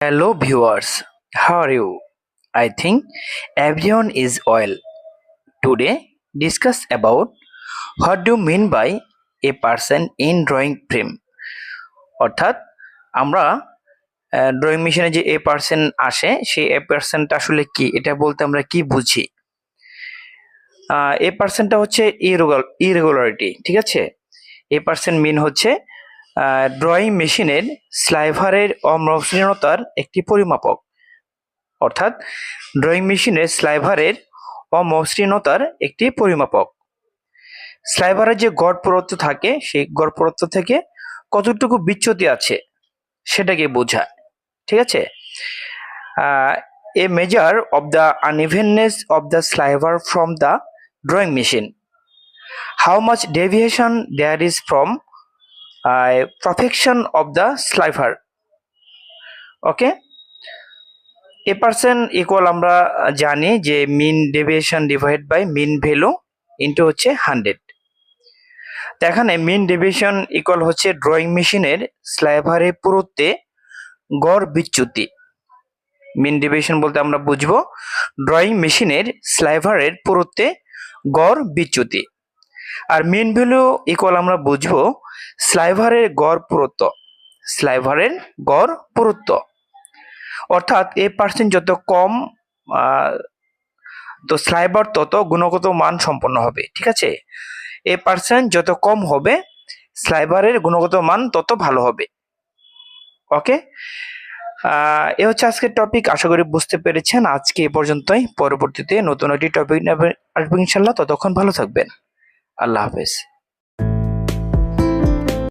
Hello viewers, how are you? I think everyone is well. Today discuss about what do you mean by a person in drawing frame অর্থাৎ আমরা drawing মেশিনে যে এ percent আসে সেই এ পার্সেন্টটা আসলে কি এটা বলতে আমরা কি বুঝি এ পার্সেন্টটা হচ্ছে ইরেগুলারিটি ঠিক আছে এ পার্সেন্ট মিন হচ্ছে ড্রয়িং মেশিনের স্লাইভারের অমসৃণতার একটি পরিমাপক। অর্থাৎ ড্রয়িং মেশিনের স্লাইভারের অমসৃণতার একটি পরিমাপক। স্লাইভারের যে গড় পুরত্ব থাকে, সেই গড় পুরত্ব থেকে কতটুকু বিচ্যুতি আছে, সেটাকে বোঝায়। ঠিক আছে? A measure of the unevenness of the sliver from the drawing machine how much deviation there is from perfection of the sliver. Okay a percent equal আমরা জানি যে mean deviation divide by mean value into হচ্ছে hundred তো এখানে mean deviation equal হচ্ছে drawing মেশিনের স্লাইভারের পুরুত্বে গড় বিচ্যুতি। মিন ডেভিয়েশন বলতে আমরা বুঝব ড্রয়িং মেশিনের স্লাইভারের পুরুত্বে গড় বিচ্যুতি। আর মেন ভ্যালু ইকুয়াল আমরা বুঝব স্লাইভারের গড় পুরুত্ব স্লাইভারের গড় পুরুত্ব। অর্থাৎ এ পার্সেন্ট যত কম তো স্লাইভার তত গুণগত মান সম্পন্ন হবে, ঠিক আছে? এ পার্সেন্ট যত কম হবে স্লাইভারের গুণগত মান তত ভালো হবে। ওকে এ হচ্ছে আজকের টপিক আশা করি বুঝতে পেরেছেন। আজকে এ পর্যন্তই। পরবর্তীতে নতুন একটি টপিক আসবেন ইনশাল্লাহ ততক্ষণ ভালো থাকবেন। আল্লাহ হাফেজ